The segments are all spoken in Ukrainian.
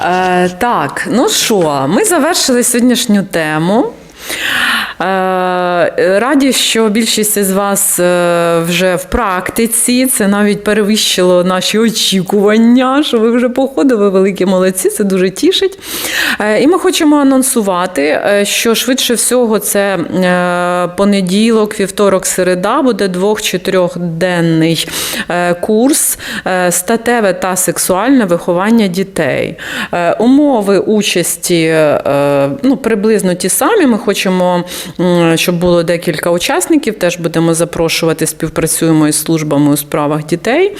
Е, так, ну що, ми завершили сьогоднішню тему. Е, Раді, що більшість із вас е, вже в практиці. Це навіть перевищило наші очікування, що ви вже походили, великі молодці, це дуже тішить. Е, І ми хочемо анонсувати, що швидше всього це понеділок, вівторок, середа буде двох чи трьохденний е, курс статеве та сексуальне виховання дітей. Умови участі ну, приблизно ті самі. Ми хочемо, щоб було декілька учасників. Теж будемо запрошувати, співпрацюємо із службами у справах дітей,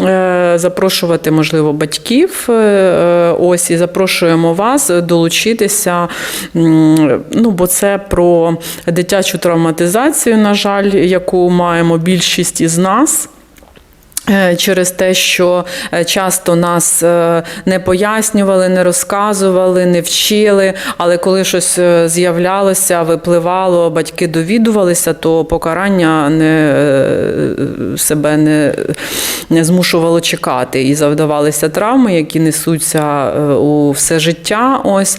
Е, запрошувати, можливо, батьків. е, е, Ось і запрошуємо вас долучитися. Ну, бо це про дитячу травматизацію, на жаль, яку маємо більшість із нас. Е, Через те, що е, часто нас е, не пояснювали, не розказували, не вчили, але коли щось з'являлося, випливало, батьки довідувалися, то покарання не, себе не, не змушувало чекати. І завдавалися травми, які несуться у все життя. Ось.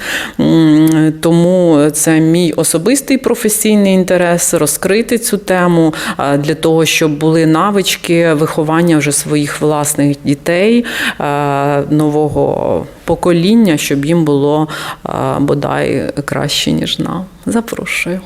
Тому це мій особистий професійний інтерес розкрити цю тему для того, щоб були навички виховання вже своїх власних дітей, е, нового покоління, щоб їм було е, бодай краще, ніж нам. Запрошую.